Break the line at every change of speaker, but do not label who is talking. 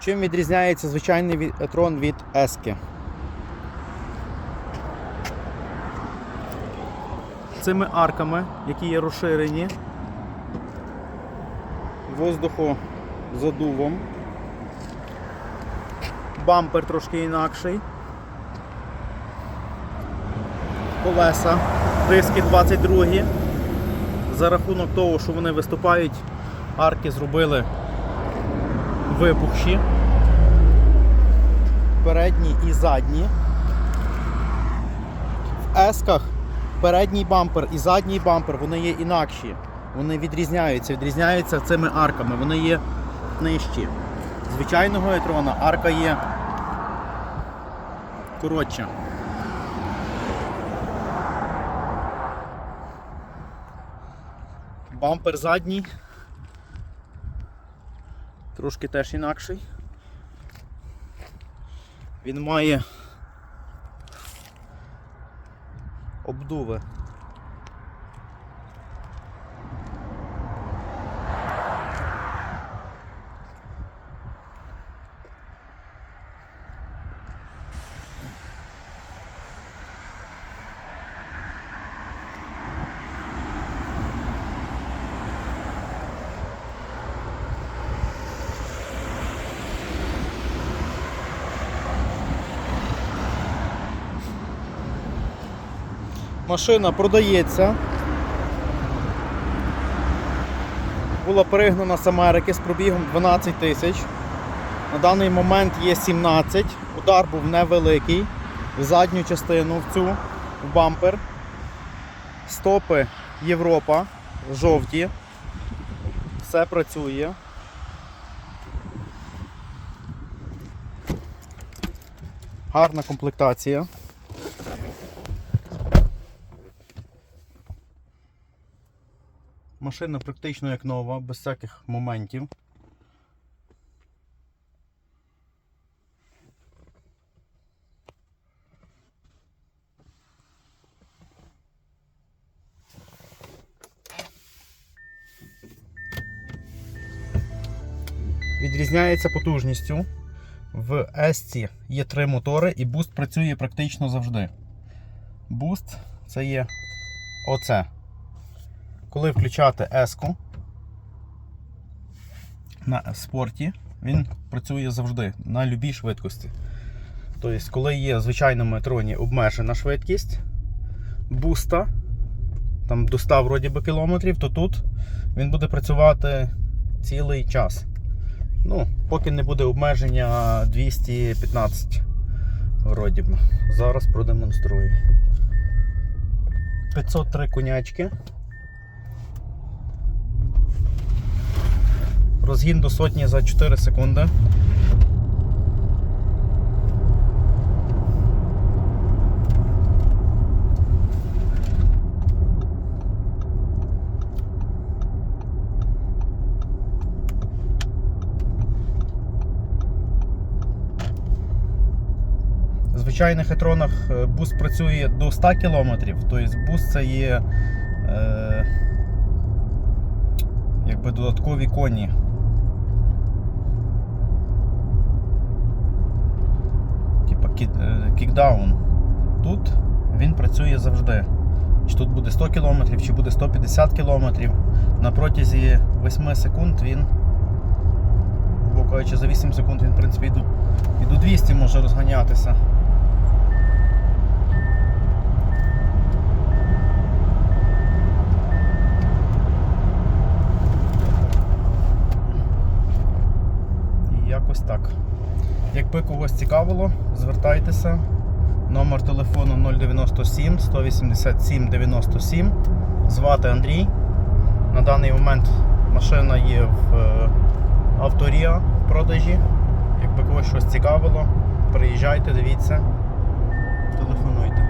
Чим відрізняється звичайний трон від ески? Цими арками, які є розширені воздухозадувом. Бампер трошки інакший. Колеса, диски 22. За рахунок того, що вони виступають, арки зробили випухші. Передні і задні. В есках передній бампер і задній бампер вони є інакші. Вони відрізняються, відрізняються цими арками, вони є нижчі. Звичайного етрона арка є коротша. Бампер задній. Трошки теж інакший. Він має обдуви. Машина продається. Була перегнана з Америки з пробігом 12 тисяч. На даний момент є 17. Удар був невеликий. В задню частину в цю, в бампер. Стопи Європа, жовті. Все працює. Гарна комплектація. Машина практично як нова, без всяких моментів. Відрізняється потужністю. В S є три мотори і буст працює практично завжди. Буст це є оце. Коли включати еску на спорті, він працює завжди на любій швидкості. Тобто, коли є в звичайному метроні обмежена швидкість буста, там до 100 вроді би, кілометрів, то тут він буде працювати цілий час. Ну, поки не буде обмеження 215 вроді би. Зараз продемонструю. 503 конячки. Розгін до сотні за 4 секунди. В звичайних етронах е, буст працює до 100 км, тобто буст це є е, якби додаткові коні. Кікдаун. Тут він працює завжди. Чи тут буде 100 км, чи буде 150 км. На протязі 8 секунд він, грубо кажучи, за 8 секунд він в принципі і до, 200 може розганятися. І якось так. Якби когось цікавило, звертайтеся. Номер телефону 097 187 97. Звати Андрій. На даний момент машина є в е, авторія в продажі. Якби когось щось цікавило, приїжджайте, дивіться, телефонуйте.